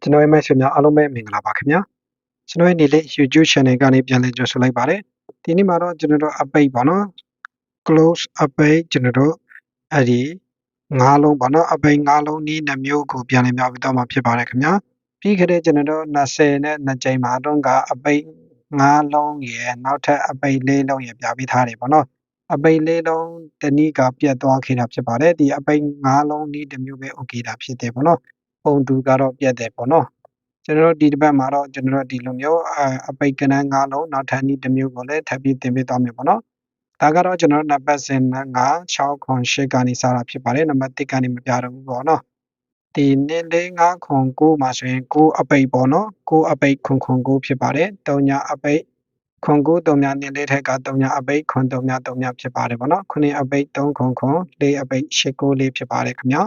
ကျွန်တော်ရဲ့မိတ်ဆွေများအားလုံးပဲမင်္ဂလာပါခင်ဗျာကျွန်တော်ရဲ့နေ့လေး YouTube channel ကနေပြန်လည်ကြိုဆိုလိုက်ပါတယ်ဒီနေ့မှာတော့ကျွန်တော်တို့အပိတ်ပေါ့နော် close အပိတ်ကျွန်တော်တို့အဲ့ဒီငါးလုံးပေါ့နော်အပိတ်ငါးလုံးဤနှမျိုးကိုပြန်လည်များပြီးတော့မှာဖြစ်ပါတယ်ခင်ဗျာပြီးခဲ့တဲ့ကျွန်တော်တို့20နဲ့2ကြိမ်မှာတော့ကအပိတ်ငါးလုံးရယ်နောက်ထပ်အပိတ်လေးလုံးရယ်ပြပေးထားတယ်ပေါ့နော်အပိတ်လေးလုံးတနည်းကပြတ်သွားခဲ့တာဖြစ်ပါတယ်ဒီအပိတ်ငါးလုံးဤတစ်မျိုးပဲ okay တာဖြစ်တယ်ပေါ့နော် ပုံတူကတော့ပြတ်တယ်ပေါ့နော်ကျွန်တော်တို့ဒီတစ်ပတ်မှာတော့ကျွန်တော်တို့ဒီလိုမျိုးအပိတ်ကနန်း၅လုံးနောက်ထပ်နည်းတစ်မျိုးကိုလည်းထပ်ပြီးသင်ပေးသွားမယ်ပေါ့နော်ဒါကတော့ကျွန်တော်တို့နံပါတ်စဉ်9 6ခွန်8ကနေစတာဖြစ်ပါတယ်နံပါတ်1ကနေမပြတော့ဘူးပေါ့နော်ဒီနေ့လေး9ခွန်9မှာဆိုရင်9အပိတ်ပေါ့နော်9အပိတ်ခွန်ခွန်9ဖြစ်ပါတယ်3ညအပိတ်ခွန်9 3ညနေ့လေးထက်က3ညအပိတ်ခွန်3ည3ညဖြစ်ပါတယ်ပေါ့နော်9အပိတ်3ခွန်ခွန်4အပိတ်8 9လေးဖြစ်ပါတယ်ခင်ဗျာ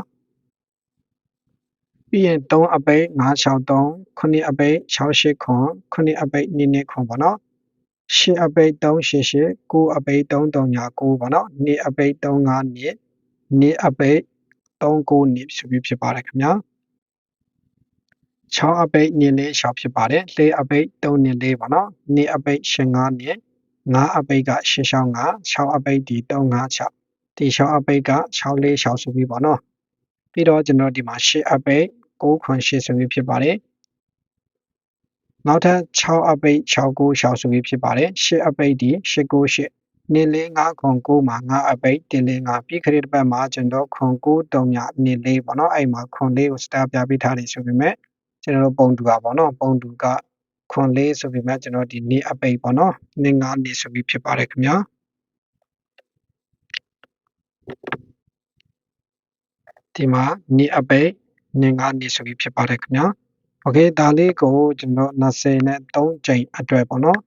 ပြီးရင်3အပိတ်963 9အပိတ်68ခွန်9အပိတ်2နှစ်ခွန်ပေါ့နော်8အပိတ်388 9အပိတ်339ပေါ့နော်2အပိတ်35နှစ်2အပိတ်39နှစ်ဆိုပြီးဖြစ်ပါတယ်ခင်ဗျာ6အပိတ်2လေး6ဖြစ်ပါတယ်4အပိတ်3နှစ်လေးပေါ့နော်2အပိတ်85နှစ်5အပိတ်က865 6အပိတ်ဒီ356ဒီ6အပိတ်က6လေး6ဆိုပြီးပေါ့နော်ပြီးတော့ကျွန်တော်ဒီမှာ8အပိတ် 6ခွန်8ဆိုပြီးဖြစ်ပါတယ်နောက်ထပ်6အပိတ်6ကို6ဆိုပြီးဖြစ်ပါတယ်8အပိတ်ဒီ8ကို8နင်းလေး9ခွန်9မှာ9အပိတ်တင်လေး9ပြီးခရစ်ဘတ်မှာကျွန်တော်ခွန်9တုံမြနင်းလေးပေါ့နော်အဲ့မှာခွန်လေးကိုစတာပြပေးထားတယ်ဆိုပေမဲ့ကျွန်တော်တို့ပုံတူကပေါ့နော်ပုံတူကခွန်လေးဆိုပေမဲ့ကျွန်တော်ဒီနေအပိတ်ပေါ့နော်နင်း9နေဆိုပြီးဖြစ်ပါတယ်ခင်ဗျာဒီမှာနေအပိတ် နင်ကနေဆိုပြီးဖြစ်ပါတယ်ခင်ဗျာโอเคဒါလေးကိုကျွန်တော်20နဲ့3ကြိမ်အတွက်ပေါ့နော်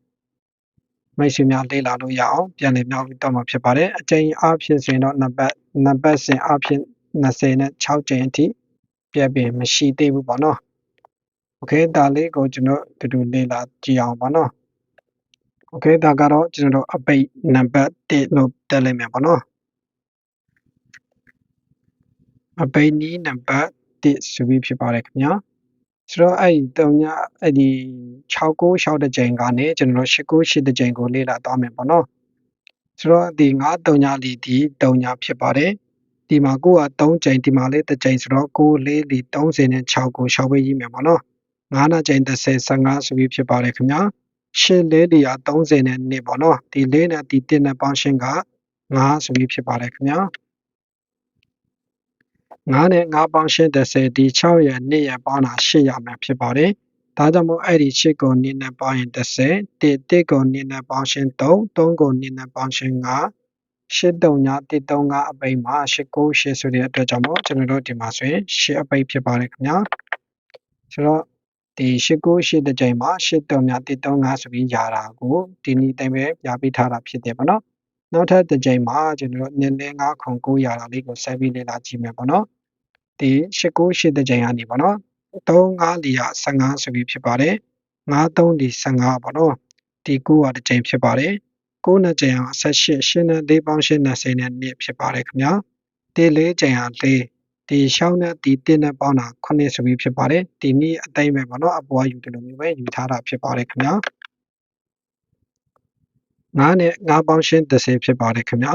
မိတ်ဆွေများလေ့လာလို့ရအောင်ပြန်လည်မြောက်ပြီးတော့မှာဖြစ်ပါတယ်အကြိမ်အားဖြင့်ဆိုရင်တော့နံပါတ်နံပါတ်စဉ်အားဖြင့်20နဲ့6ကြိမ်အထိပြည့်ပြင်မရှိသေးဘူးပေါ့နော်โอเคဒါလေးကိုကျွန်တော်တူတူလေ့လာကြည့်အောင်ပေါ့နော်โอเคဒါကတော့ကျွန်တော်အပိတ်နံပါတ်1လို့တက်လိုက်မယ်ပေါ့နော်အပိတ်နီးနံပါတ် 1ဆိုပြီးဖြစ်ပါတယ်ခင်ဗျာဆိုတော့အဲ့ဒီတုံညာအဲ့ဒီ69တဲ့ကြိမ်ကနေကျွန်တော်89တဲ့ကြိမ်ကိုလေ့လာသွားမယ်ပေါ့နော်ဆိုတော့ဒီ9တုံညာလီဒီတုံညာဖြစ်ပါတယ်ဒီမှာကိုက3ကြိမ်ဒီမှာလေးတစ်ကြိမ်ဆိုတော့6 4လီ30နဲ့6ကို6ပဲရေးမယ်ပေါ့နော်9နာကြိမ်30 15ဆိုပြီးဖြစ်ပါတယ်ခင်ဗျာရှစ်လေးဒီဟာ30နဲ့2ပေါ့နော်ဒီလေးနဲ့ဒီ1နဲ့ပေါင်းရှင်းက9ဆိုပြီးဖြစ်ပါတယ်ခင်ဗျာ 9နဲ့9ပေါင်းရှင်း30ဒီ6ရဲ့2ရဲ့ပေါင်းတာ8ရမယ်ဖြစ်ပါတယ်။ဒါကြောင့်မို့အဲ့ဒီ8ကို2နဲ့ပေါင်းရင်30 1 1ကို2နဲ့ပေါင်းရှင်း3 3ကို2နဲ့ပေါင်းရှင်း9 8 3ညာ1 3 9အပိတ်မှာ8 9 8ဆိုတဲ့အတွက်ကြောင့်မို့ကျွန်တော်တို့ဒီမှာဆိုရင်8အပိတ်ဖြစ်ပါတယ်ခင်ဗျာ။ဆိုတော့ဒီ8 9 8တစ်ကြိမ်မှာ8 3ညာ1 3 9ဆိုပြီးညာတာကိုဒီနေ့တိုင်းပဲပြပေးထားတာဖြစ်တယ်ပေါ့နော်။နောက်ထပ်တစ်ကြိမ်မှာကျွန်တော်တို့နည်းနည်း9ခု900လေးကိုဆက်ပြီးလေ့လာကြည့်မယ်ပေါ့နော်။ ဒီ၈၉၈တစ်ကြိမ်ကနေပေါ့နော်3 5လီက15ဆိုပြီးဖြစ်ပါတယ်5 3လီ15ပေါ့နော်ဒီ9ကတစ်ကြိမ်ဖြစ်ပါတယ်9နှစ်ကြိမ်အောင်18 8နဲ့4ပေါင်း8 20နဲ့2ဖြစ်ပါတယ်ခင်ဗျာဒီ4ကြိမ်ဟာ4ဒီရှောင်းနဲ့ဒီ1နဲ့ပေါင်းတာ9ဆိုပြီးဖြစ်ပါတယ်ဒီနည်းအတိုင်းပဲပေါ့နော်အပေါ်ယူတယ်လို့မျိုးပဲယူထားတာဖြစ်ပါတယ်ခင်ဗျာ9နဲ့9ပေါင်းရှင်း30ဖြစ်ပါတယ်ခင်ဗျာ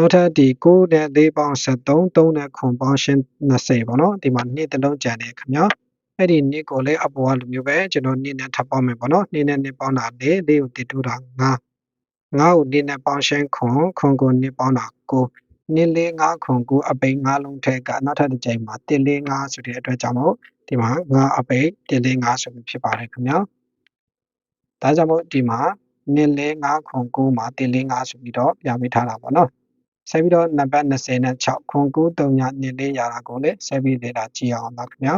နောက်ထပ်ဒီ9နဲ့4ပေါင်း73 3နဲ့ခွန်ပေါင်းရှင်း20ပေါ့နော်ဒီမှာနှစ်တလုံးကြံတယ်ခင်ဗျာအဲ့ဒီနှစ်ကိုလည်းအပေါ်ကလိုမျိုးပဲကျွန်တော်နှစ်နဲ့ထပ်ပေါင်းမယ်ပေါ့နော်နှစ်နဲ့နှစ်ပေါင်းတာ4 4ကိုတည်တူတာ9 9ကိုနှစ်နဲ့ပေါင်းရှင်းခွန်ခွန်ကိုနှစ်ပေါင်းတာ9နှစ်လေး9ခွန်9အပိတ်9လုံးထက်ကနောက်ထပ်တစ်ကြိမ်မှာ1လေး9ဆိုတဲ့အတွက်ကြောင့်မို့ဒီမှာ9အပိတ်1လေး9ဆိုပြီးဖြစ်ပါတယ်ခင်ဗျာဒါကြောင့်မို့ဒီမှာနှစ်လေး9ခွန်9မှာ1လေး9ဆိုပြီးတော့ပြပေးထားတာပေါ့နော် ဆက်ပြီးတော့နံပါတ်20နဲ့6ခွန်93ညနေလေးရတာကိုလည်းဆက်ပြီးလေ့လာကြည့်အောင်ပါခင်ဗျာ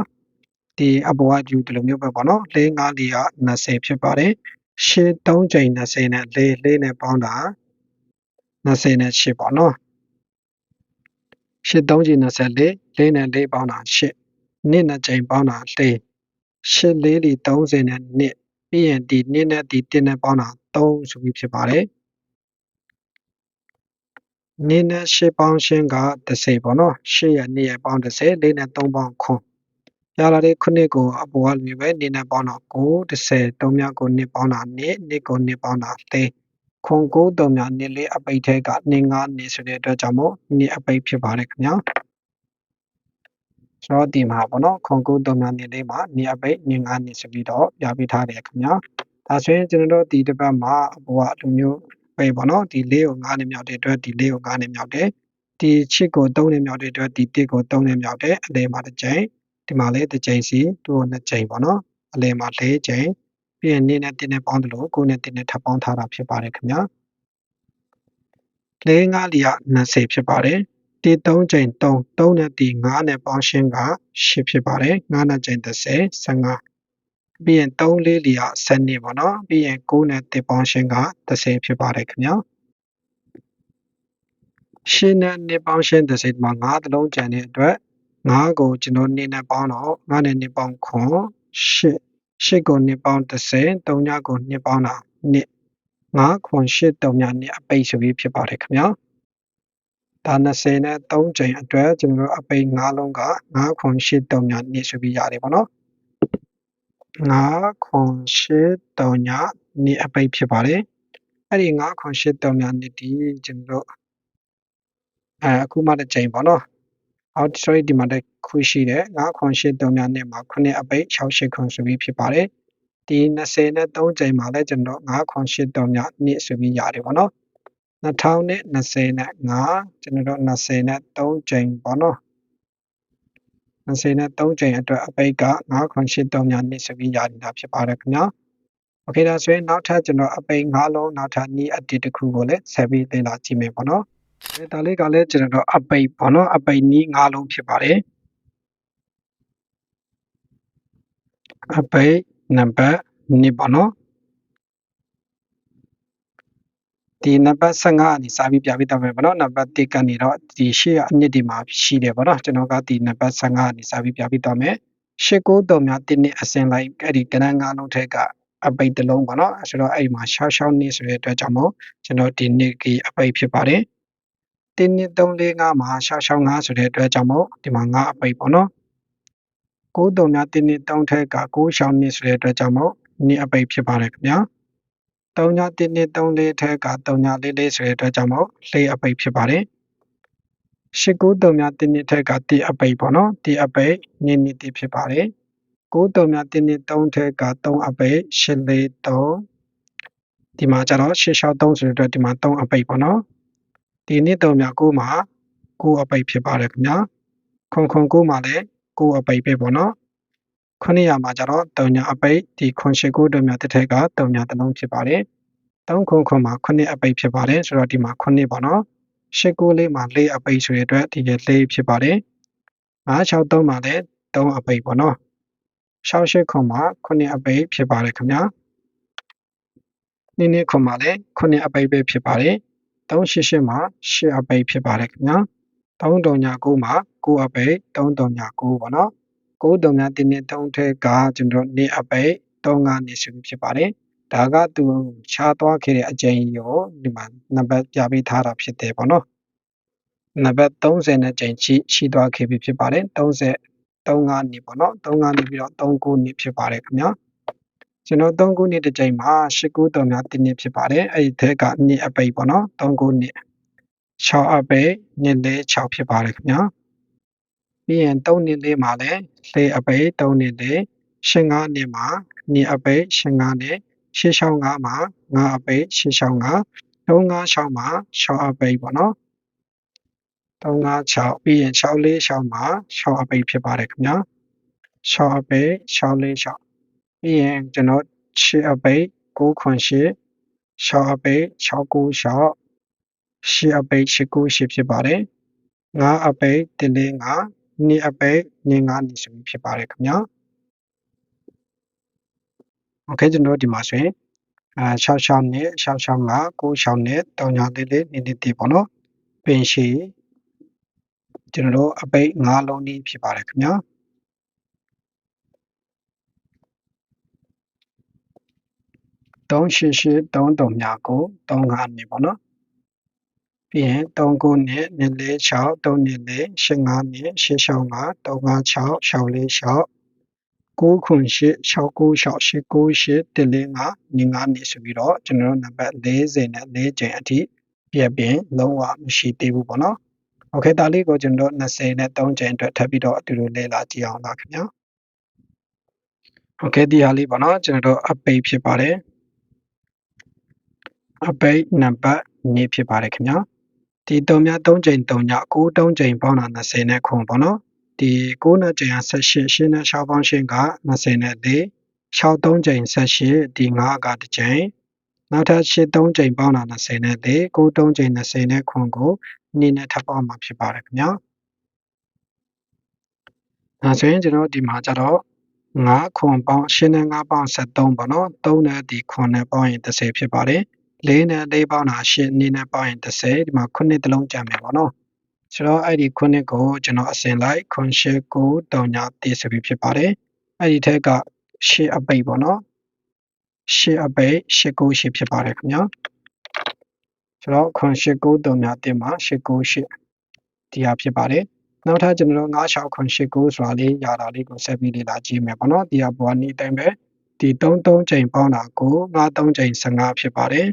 ဒီအပေါ်ကယူဒီလိုမျိုးပဲပေါ့နော်၄၅လေးက20ဖြစ်ပါတယ်ရှစ်3ချိန်20နဲ့၄၄နဲ့ပေါင်းတာ20နဲ့8ပေါ့နော်ရှစ်3ချိန်24 4နဲ့4ပေါင်းတာ8နှစ်နဲ့ချိန်ပေါင်းတာ4ရှစ်4ဒီ30နဲ့2ပြီးရင်ဒီနှစ်နဲ့ဒီ1နဲ့ပေါင်းတာ3ဆိုပြီးဖြစ်ပါတယ် နင်းနဲ့ရှစ်ပေါင်းရှင်းက30ပေါ့နော်ရှစ်ရ2ရပေါင်း30လေးနဲ့3ပေါင်းခွန်ရရလာတဲ့ခုနှစ်ကိုအပေါ်ကလူပဲနေနဲ့ပေါင်းတော့9 30 3မြကိုနှစ်ပေါင်းတာနှစ်နှစ်ကိုနှစ်ပေါင်းတာ3ခွန်9 3မြနှစ်လေးအပိတ်ထဲကနှစ်9နှစ်ဆိုတဲ့အတွက်ကြောင့်မို့နှစ်အပိတ်ဖြစ်ပါတယ်ခင်ဗျာဆိုတော့ဒီမှာပေါ့နော်ခွန်9 3မြနှစ်လေးမှာနှစ်အပိတ်နှစ်9နှစ်ဆိုပြီးတော့ပြပေးထားတယ်ခင်ဗျာဒါဆိုရင်ကျွန်တော်တို့ဒီတစ်ပတ်မှာအပေါ်ကလူမျိုး ပဲပေါ့နော်ဒီလေးကို9နဲ့မြောက်တဲ့အတွက်ဒီလေးကို9နဲ့မြောက်တယ်ဒီချစ်ကို3နဲ့မြောက်တဲ့အတွက်ဒီတစ်ကို3နဲ့မြောက်တယ်အလဲမှာတစ်ကြိမ်ဒီမှာလည်းတစ်ကြိမ်စီသူ့ကိုနှစ်ကြိမ်ပေါ့နော်အလဲမှာ၄ကြိမ်ပြီးရင်နေ့နဲ့တင်းနဲ့ပေါင်းတယ်လို့ကိုယ်နဲ့တင်းနဲ့ထပ်ပေါင်းထားတာဖြစ်ပါတယ်ခင်ဗျာလေးငါးလီက20ဖြစ်ပါတယ်တီ3ကြိမ်3 3နဲ့တီ9နဲ့ပေါင်းရှင်းက10ဖြစ်ပါတယ်9နဲ့ကြိမ်30 15 ပြီးရင်3လေးလီက7နှစ်ပေါ့နော်ပြီးရင်9နဲ့တီပေါင်းရှင်းက30ဖြစ်ပါတယ်ခင်ဗျာရှင်းနဲ့နှစ်ပေါင်းရှင်း30ဒီမှာ9တလုံးကျန်တဲ့အတွက်9ကိုကျွန်တော်နှစ်နဲ့ပေါင်းတော့9နဲ့နှစ်ပေါင်းခွန်8 8ကိုနှစ်ပေါင်း30 3ညကိုနှစ်ပေါင်းတာနှစ်9ခွန်8 3ညနှစ်အပိတ်ဆိုပြီးဖြစ်ပါတယ်ခင်ဗျာဒါ20နဲ့3ချိန်အတွက်ကျွန်တော်အပိတ်9လုံးက9ခွန်8 3ညနှစ်ဆိုပြီးရတယ်ပေါ့နော် 9ခွန်8 3ညနှစ်အပိတ်ဖြစ်ပါတယ်အဲ့ဒီ9ခွန်8 3ညနှစ်ဒီကျွန်တော်အဲအခုမှတစ်ချိန်ပေါ့နော်အော် sorry ဒီမှာတစ်ခုရှိတယ်9ခွန်8 3ညနှစ်မှာ9အပိတ်6 8ခွန်ဆိုပြီးဖြစ်ပါတယ်ဒီ20နဲ့3ချိန်မှာလည်းကျွန်တော်9ခွန်8 3ညနှစ်ဆိုပြီးရတယ်ပေါ့နော်2020နဲ့5ကျွန်တော်တို့20နဲ့3ချိန်ပေါ့နော် 20နဲ့3ချိန်အတွက်အပိတ်က9ခွန်8 3ညနှစ်ဆိုပြီးရနေတာဖြစ်ပါတယ်ခင်ဗျာโอเคဒါဆိုရင်နောက်ထပ်ကျွန်တော်အပိတ်5လုံးနောက်ထပ်နီးအတစ်တစ်ခုကိုလည်းဆက်ပြီးသင်လာကြည့်မယ်ပေါ့နော်ဒါလေးကလည်းကျွန်တော်တို့အပိတ်ပေါ့နော်အပိတ်နီး5လုံးဖြစ်ပါတယ်အပိတ်နံပါတ်2ပေါ့နော် ဒီနံပါတ်15အနေစပြီးပြပေးတော့မယ်ပေါ့နော်နံပါတ်1ကနေတော့ဒီရှေ့အနှစ်ဒီမှာရှိတယ်ပေါ့နော်ကျွန်တော်ကဒီနံပါတ်15အနေစပြီးပြပေးတော့မယ်ရှစ်ကိုတော်များတင်းနှစ်အစင်လိုက်အဲ့ဒီကဏ္ဍငါးလုံးထက်ကအပိတ်တစ်လုံးပေါ့နော်ဆိုတော့အဲ့ဒီမှာရှောက်ရှောက်နှစ်ဆိုတဲ့အတွက်ကြောင့်မို့ကျွန်တော်ဒီနှစ်ကြီးအပိတ်ဖြစ်ပါတယ်တင်းနှစ်3 4 5မှာရှောက်ရှောက်5ဆိုတဲ့အတွက်ကြောင့်မို့ဒီမှာ5အပိတ်ပေါ့နော်ကိုးတော်များတင်းနှစ်3ထက်က6ရှောက်နှစ်ဆိုတဲ့အတွက်ကြောင့်မို့နှစ်အပိတ်ဖြစ်ပါတယ်ခင်ဗျာ 3ည1နှစ်3လေးထက်က3ညလေးလေးဆိုတဲ့အတွက်ကြောင့်မို့လေးအပိတ်ဖြစ်ပါတယ်ရှစ်ကို3ည1နှစ်ထက်က1အပိတ်ပေါ့နော်1အပိတ်နှစ်နှစ်1ဖြစ်ပါတယ်9 3ည1နှစ်3ထက်က3အပိတ်8လေး3ဒီမှာကျတော့8 6 3ဆိုတဲ့အတွက်ဒီမှာ3အပိတ်ပေါ့နော်ဒီနှစ်3ည9မှာ9အပိတ်ဖြစ်ပါတယ်ခင်ဗျာခွန်ခွန်9မှာလည်း9အပိတ်ပဲပေါ့နော် 900မှာကျတော့3ညအပိတ်ဒီခွန်ရှိ9တို့မြတစ်ထက်က3ညတစ်လုံးဖြစ်ပါတယ်3ခွန်ခွန်မှာ9အပိတ်ဖြစ်ပါတယ်ဆိုတော့ဒီမှာ9ပေါ့နော်8 9လေးမှာ4အပိတ်ဆိုတဲ့အတွက်ဒီ4ဖြစ်ပါတယ်5 6 3မှာလည်း3အပိတ်ပေါ့နော်6 8ခွန်မှာ9အပိတ်ဖြစ်ပါတယ်ခင်ဗျာနည်းနည်းခွန်မှာလည်း9အပိတ်ပဲဖြစ်ပါတယ်3 8 8မှာ10အပိတ်ဖြစ်ပါတယ်ခင်ဗျာ3တုံညာ9မှာ9အပိတ်3တုံညာ9ပေါ့နော် 9တုံညာတင်းနဲ့3ထက်ကကျွန်တော်နေအပိတ်3ကနေဆိုဖြစ်ပါတယ်ဒါကသူခြားသွားခဲ့တဲ့အကြိမ်ကိုဒီမှာနံပါတ်ပြပေးထားတာဖြစ်တယ်ပေါ့နော်နံပါတ်30နဲ့ကြိမ်ရှိရှိသွားခဲ့ပြီဖြစ်ပါတယ်30 35နှစ်ပေါ့နော်35နှစ်ပြီးတော့39နှစ်ဖြစ်ပါတယ်ခင်ဗျာကျွန်တော်39နှစ်တစ်ကြိမ်မှာ89တုံများတစ်နှစ်ဖြစ်ပါတယ်အဲ့ဒီထက်ကနှစ်အပိတ်ပေါ့နော်39နှစ်6အပိတ်နှစ်လေး6ဖြစ်ပါတယ်ခင်ဗျာပြီးရင်3နှစ်လေးမှာလည်း လေအပိတ်3နှစ်လေး15နှစ်မှာနှစ်အပိတ်15နှစ်665မှာ9အပိတ်665 356မှာ6အပိတ်ပေါ့နော်356ပြီးရင်646မှာ6အပိတ်ဖြစ်ပါတယ်ခင်ဗျာ6အပိတ်646ပြီးရင်ကျွန်တော်6အပိတ်9ခွန်8 6အပိတ်696 8အပိတ်898ဖြစ်ပါတယ်9အပိတ်145 2အပိတ်25နေဆိုပြီးဖြစ်ပါတယ်ခင်ဗျာโอเคကျွန်တော်ဒီမှာဆိုရင်အဲ66နဲ့665 96နဲ့344လေးနေနေတည်ပေါ့နော်ပင်ရှိကျွန်တော်တို့အပိတ်၅လုံးนี้ဖြစ်ပါတယ်ခင်ဗျာ388 33မြကို35နေပေါ့နော် ပြီးရင်39နဲ့246 3နဲ့4 85နဲ့665 356 646 9ခွန်8 6 9 6 8 9 8 1 5 5နေဆိုပြီးတော့ကျွန်တော်တို့နံပါတ်40နဲ့4ချိန်အထိပြည့်ပင်လုံးဝမရှိသေးဘူးပေါ့နော်။ Okay ဒါလေးကိုကျွန်တော်တို့20နဲ့3ချိန်အတွက်ထပ်ပြီးတော့အတူတူလေ့လာကြည့်အောင်ပါခင်ဗျာ။ Okay ဒီဟာလေးပေါ့နော်ကျွန်တော်တို့အပိတ်ဖြစ်ပါတယ်။အပိတ်နံပါတ်2ဖြစ်ပါတယ်ခင်ဗျာ။ ဒီ3မြ3ချိန်3ည9 3ချိန်ပေါင်းတာ20နဲ့ခွန်ပေါ့နော်။ဒီ9နဲ့ချိန်က18ရှင်းနဲ့6ပေါင်းရှင်းက20နဲ့4 6 3ချိန်18ဒီ9ကတစ်ချိန်နောက်ထပ်8 3ချိန်ပေါင်းတာ20နဲ့4 9 3ချိန်20နဲ့ခွန်ကိုနည်းနဲ့ထပ်ပေါင်းမှာဖြစ်ပါတယ်ခင်ဗျာဒါဆိုရင်ကျွန်တော်ဒီမှာကျတော့9ခွန်ပေါင်း8နဲ့9ပေါင်း73ပေါ့နော်3နဲ့ဒီခွန်နဲ့ပေါင်းရင်30ဖြစ်ပါတယ် 4နဲ့4ပေါင်းတာ8နည်းနဲ့ပေါင်းရင်30ဒီမှာ9တလုံးကျန်မယ်ပေါ့နော်ဆိုတော့အဲ့ဒီ9ကိုကျွန်တော်အစင်လိုက်ခွန်8 9 3ညတည်ဆိုပြီးဖြစ်ပါတယ်အဲ့ဒီထက်က8အပိတ်ပေါ့နော်8အပိတ်8 9 8ဖြစ်ပါတယ်ခင်ဗျာဆိုတော့ခွန်8 9 3ညတင်မှာ8 9 8ဒီဟာဖြစ်ပါတယ်နောက်ထပ်ကျွန်တော်တို့9 6ခွန်8 9ဆိုတာလေးရတာလေးကိုဆက်ပြီးလေ့လာကြည့်မယ်ပေါ့နော်ဒီဟာပေါ်ကနေအတိုင်းပဲဒီ3 3ချိန်ပေါင်းတာကို9 3ချိန်15ဖြစ်ပါတယ်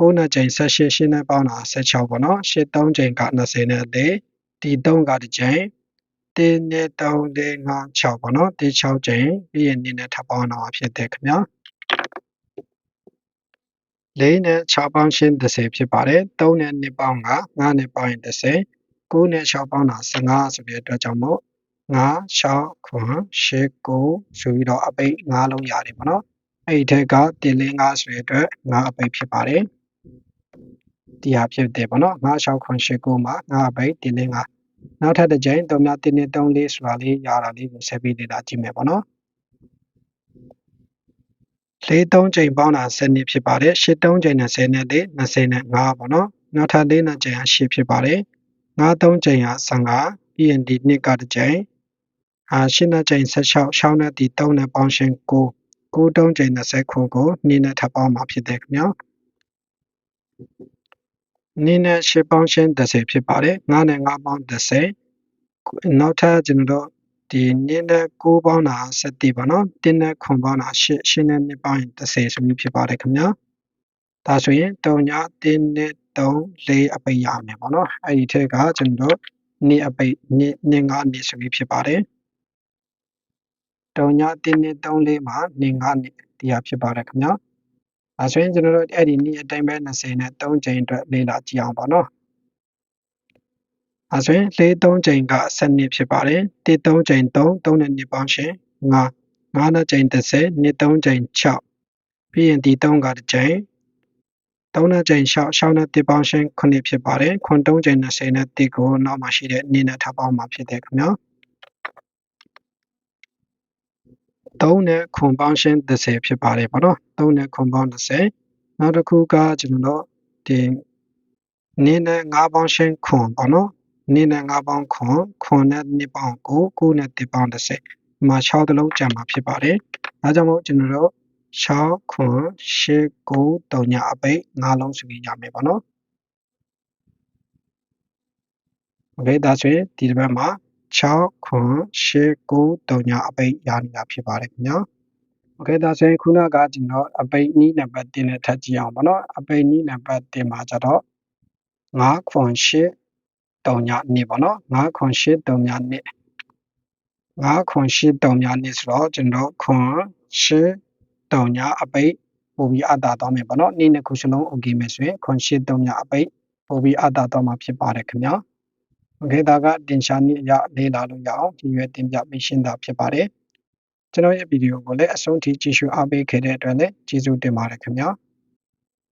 9နဲ့ချိန်18ရှင်းနဲ့ပေါင်းတာ16ပေါ့နော်8 3ချိန်က20နဲ့4ဒီ3ကတစ်ချိန်1နဲ့3 4 5 6ပေါ့နော်ဒီ6ချိန်ပြီးရင်နေနဲ့ထပ်ပေါင်းတာဖြစ်တယ်ခင်ဗျာ4နဲ့6ပေါင်းရှင်း30ဖြစ်ပါတယ်3နဲ့2ပေါင်းက9နဲ့ပေါင်းရင်30 9နဲ့6ပေါင်းတာ15ဆိုပြီးအတွက်ကြောင့်မို့9 6ခွန်8 9ဆိုပြီးတော့အပိတ်9လုံးရတယ်ပေါ့နော်အဲ့ဒီထက်ကတင်လင်း9ဆိုတဲ့အတွက်9အပိတ်ဖြစ်ပါတယ် ဒီဟာဖြစ်တယ်ပေါ့နော်9 6ခွန်8 9မှာ9အပိတ်တင်လင်း9နောက်ထပ်တစ်ကြိမ်3များ1နဲ့3လေးဆိုတာလေးရတာလေးကိုဆက်ပြီးလေ့လာကြည့်မယ်ပေါ့နော်၄၃ချိန်ပေါင်းတာ10နှစ်ဖြစ်ပါတယ်၈၃ချိန်နဲ့10နဲ့၄20နဲ့5ပေါ့နော်နောက်ထပ်၄နဲ့ချိန်က8ဖြစ်ပါတယ်5 3ချိန်က15ပြီးရင်ဒီနှစ်ကတစ်ချိန်အာ8နဲ့ချိန်16 6နဲ့ဒီ3နဲ့ပေါင်းရှင်း9 9 3ချိန်20ခုကို2နဲ့ထပ်ပေါင်းမှာဖြစ်တယ်ခင်ဗျာ 2နဲ့8ပေါင်းရှင်း30ဖြစ်ပါတယ်9နဲ့5ပေါင်း30နောက်ထပ်ကျွန်တော်တို့ဒီနင်းနဲ့9ပေါင်းတာ7ပေါ့နော်တင်းနဲ့ခွန်ပေါင်းတာ8 8နဲ့2ပေါင်းရင်30ဆိုပြီးဖြစ်ပါတယ်ခင်ဗျာဒါဆိုရင်3ညတင်းနဲ့3 4အပိတ်ရမယ်ပေါ့နော်အဲ့ဒီထက်ကကျွန်တော်တို့2အပိတ်2 2 5 2ဆိုပြီးဖြစ်ပါတယ်3ညတင်းနဲ့3 4မှာ2 5 2ဒီဟာဖြစ်ပါတယ်ခင်ဗျာ ဒါဆိုရင်ကျွန်တော်တို့အဲ့ဒီ2အတိုင်းပဲ20နဲ့3ချိန်အတွက်လေ့လာကြည့်အောင်ပါနော်အဲဆိုရင်၄၃ချိန်က12ဖြစ်ပါတယ်၁၃ချိန်3 3နဲ့2ပေါင်းရှင်5 5နဲ့ချိန်30 2 3ချိန်6ပြီးရင်ဒီ3ကတစ်ချိန်3နဲ့ချိန်6 6နဲ့1ပေါင်းရှင်9ဖြစ်ပါတယ်ခွန်3ချိန်20နဲ့1ကိုနောက်မှာရှိတဲ့2နဲ့ထပ်ပေါင်းမှာဖြစ်တယ်ခင်ဗျာ 3နဲ့ခွန်ပေါင်းရှင်30ဖြစ်ပါတယ်ပေါ့နော်3နဲ့ခွန်ပေါင်း30နောက်တစ်ခုကကျွန်တော်တို့ဒီနင်းနဲ့5ပေါင်းရှင်ခွန်ပေါ့နော်2နဲ့5ပေါင်းခွန်ခွန်နဲ့2ပေါင်း9 9နဲ့1ပေါင်း30ဒီမှာ6တလုံးကျန်မှာဖြစ်ပါတယ်ဒါကြောင့်မို့ကျွန်တော်တို့6ခွန်8 9 3ညအပိတ်5လုံးဆိုပြီးရမယ်ပေါ့နော်โอเคဒါဆိုရင်ဒီတစ်ပတ်မှာ 6ခွန်8 9 3ညအပိတ်ရနေတာဖြစ်ပါတယ်ခင်ဗျာโอเคဒါဆိုရင်ခုနကကျွန်တော်အပိတ်နီးနံပါတ်1နဲ့ထပ်ကြည့်အောင်ပေါ့နော်အပိတ်နီးနံပါတ်1မှာကျတော့9ခွန်8 3ည2ပေါ့နော်9ခွန်8 3ည2 9ခွန်8 3ည2ဆိုတော့ကျွန်တော်ခွန်8 3ညအပိတ်ပို့ပြီးအတာတော့မယ်ပေါ့နော်နေ့နှစ်ခုစလုံး okay မယ်ဆိုရင်ခွန်8 3ညအပိတ်ပို့ပြီးအတာတော့မှာဖြစ်ပါတယ်ခင်ဗျာ ဂေတာကတင်ရှာနည်းအရလေးလာလို့ရအောင်ဒီရွယ်တင်ပြပေးရှင်းတာဖြစ်ပါတယ်ကျွန်တော်ရဲ့ဗီဒီယိုကိုလည်းအဆုံးထိကြည့်ရှုအားပေးခဲ့တဲ့အတွက်လည်းကျေးဇူးတင်ပါတယ်ခင်ဗျာ။